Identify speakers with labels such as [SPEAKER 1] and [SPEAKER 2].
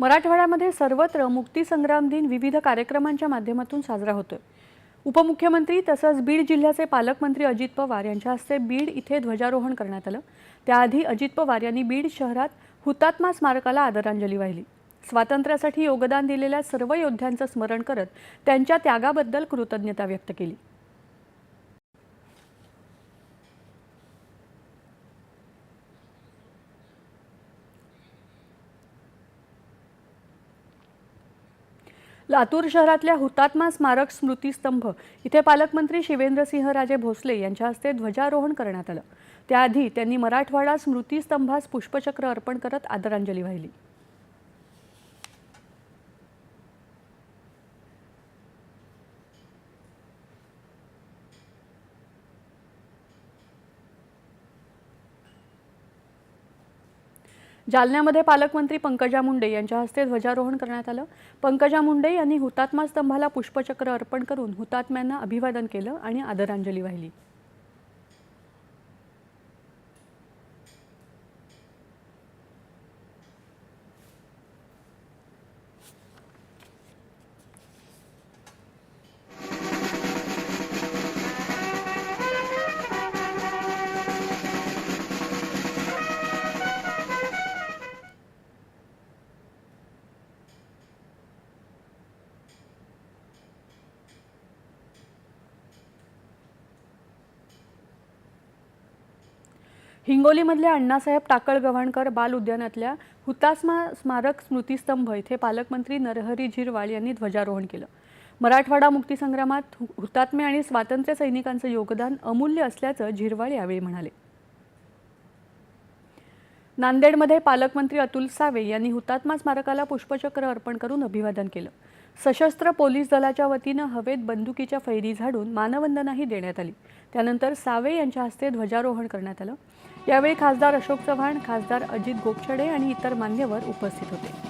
[SPEAKER 1] मराठवाड्यामध्ये सर्वत्र मुक्तीसंग्राम दिन विविध कार्यक्रमांच्या माध्यमातून साजरा होतोय. उपमुख्यमंत्री तसंच बीड जिल्ह्याचे पालकमंत्री अजित पवार यांच्या हस्ते बीड इथे ध्वजारोहण करण्यात आलं. त्याआधी अजित पवार यांनी बीड शहरात हुतात्मा स्मारकाला आदरांजली वाहिली. स्वातंत्र्यासाठी योगदान दिलेल्या सर्व योद्ध्यांचं स्मरण करत त्यांच्या त्यागाबद्दल कृतज्ञता व्यक्त केली. लातूर शहरातल्या हुतात्मा स्मारक स्मृतीस्तंभ. इथे पालकमंत्री शिवेंद्रसिंहराजे भोसले यांच्या हस्ते ध्वजारोहण करण्यात आलं. त्याआधी त्यांनी मराठवाडा स्मृतीस्तंभास पुष्पचक्र अर्पण करत आदरांजली वाहिली. जालन्यामध्ये पालकमंत्री पंकजा मुंडे यांच्या हस्ते ध्वजारोहण करण्यात आलं. पंकजा मुंडे यांनी हुतात्मा स्तंभाला पुष्पचक्र अर्पण करून हुतात्म्यांना अभिवादन केलं आणि आदरांजली वाहिली. हिंगोलीमधल्या अण्णासाहेब टाकळ गव्हाणकर बाल उद्यानातल्या हुतात्मा स्मारक स्मृतीस्तंभ इथे पालकमंत्री नरहरी झिरवाळ यांनी ध्वजारोहण केलं. मराठवाडा मुक्तीसंग्रामात हुतात्मे आणि स्वातंत्र्य सैनिकांचं योगदान अमूल्य असल्याचं झिरवाळ यावेळी म्हणाले. नांदेडमध्ये पालकमंत्री अतुल सावे यांनी हुतात्मा स्मारकाला पुष्पचक्र अर्पण करून अभिवादन केलं. सशस्त्र पोलीस दलाच्या वतीनं हवेत बंदुकीच्या फैरी झाडून मानवंदनाही देण्यात आली. त्यानंतर सावे यांच्या हस्ते ध्वजारोहण करण्यात आलं. यावेळी खासदार अशोक चव्हाण खासदार अजित गोपछडे आणि इतर मान्यवर उपस्थित होते.